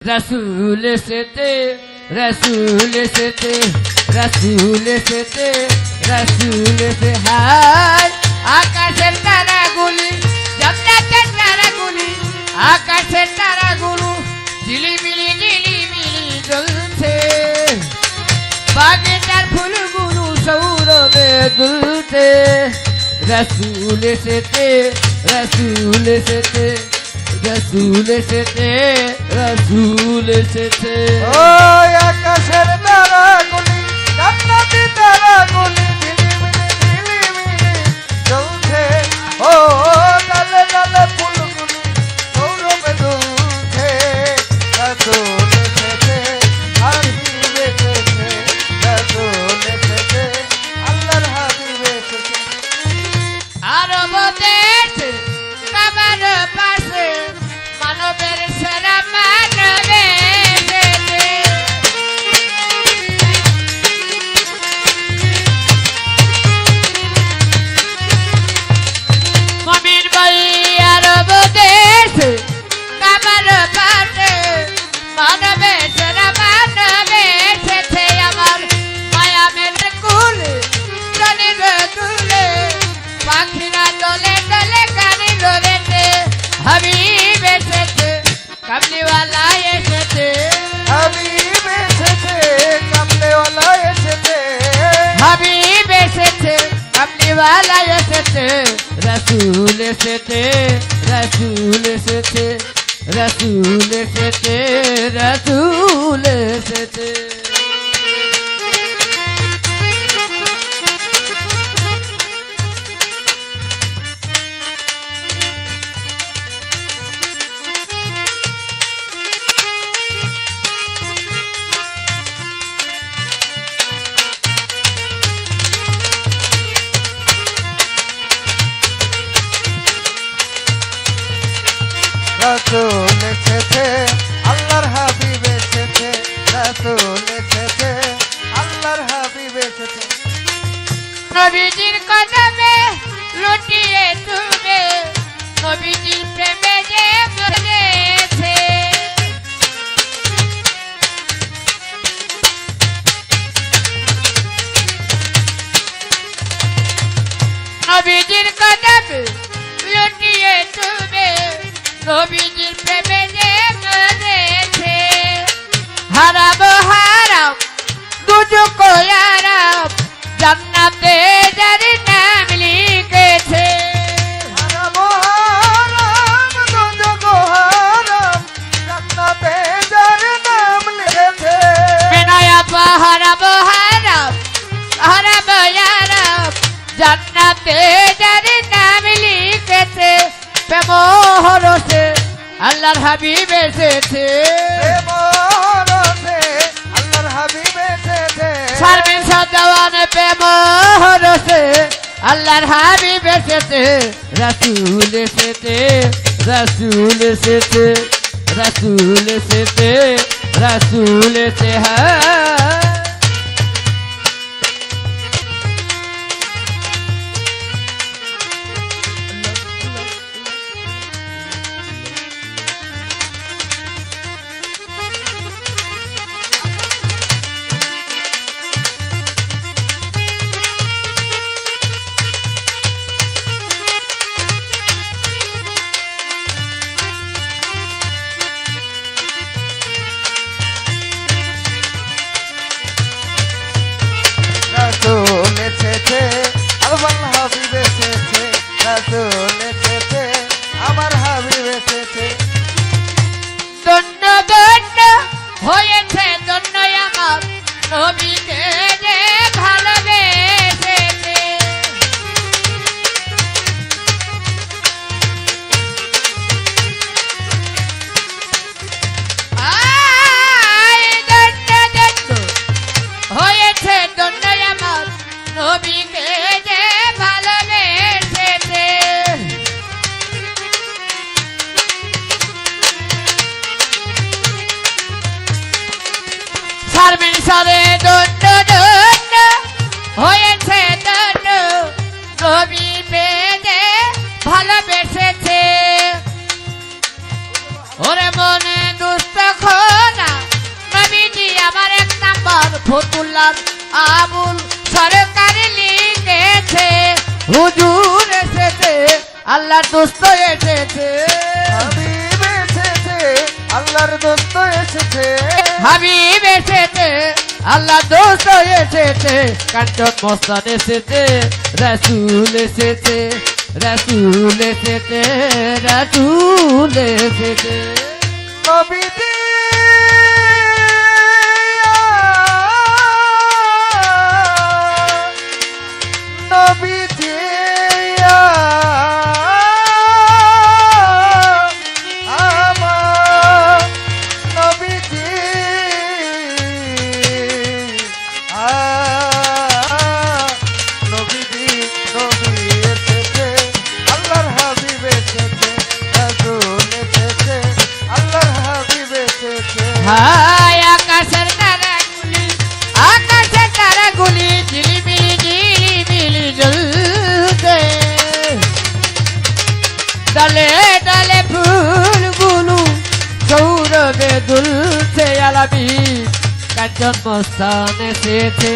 রসুল সেতে রসুল সেতে রসুল সেতে রসুল সে হায় আকাশের তারাগুলি জান্নাতের তারাগুলি আকাশের তারাগুলো ঝিলিমিলি ঝিলিমিলি জ্বলছে। বাগেটার ফুলগুলো সৌরভে দুলছে রসুল সেতে রসুল সেতে রসুল এসেছে রসুল এসেছে। ও আকাশের তারাগুলি জান্নাতি তারাগুলি ঝিলিমিলি এসেছে রসুল এসেছে রসুল এসেছে রসুল এসেছে রসুল এসেছে। রাসূল এসেছে আল্লাহর হাবিব এসেছে রাসূল জান্নাতে যার নাম লিখেছে প্রেম হরসে আল্লাহর হাবিব এসেছে। আল্লাহর হাবিব এসেছে। সার্বিন সাদাওয়ান প্রেম হরসে আল্লাহর হাবিব এসেছে। রাসূল এসেছে রাসূল এসেছে রাসূল এসেছে রাসূল এসে হ্যাঁ রাসূল সবে হয়েছে দন্ড। নবী পেয়ে ভালোবেসেছে। ওরে মনে দুস্থ খোনা নবীজি আমার এক নাম্বার ফতুল্লার আবুল সরকারি লিখেছে। হুজুর এসেছে আল্লাহ দুস্থ এসেছে। আমি আল্লাহর দোস্ত এসেছে। হাবিব এসেছে আল্লাহ দোস্ত এসেছে কাঞ্চন মস্তান এসেছে রাসুল এসেছে রাসুল এসেছে রাসুল এসেছে। নবীজি হায় আকাশের তারাগুলি আকাশের তারাগুলি ঝিলিমিলি ঝিলিমিলি জ্বলছে। ডালে ডালে ফুলগুলো সৌরভে দুলছে আলাবি কাঞ্চন মস্তান এসেছে,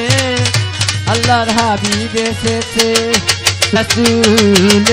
আল্লাহর হাবিব এসেছে রসুল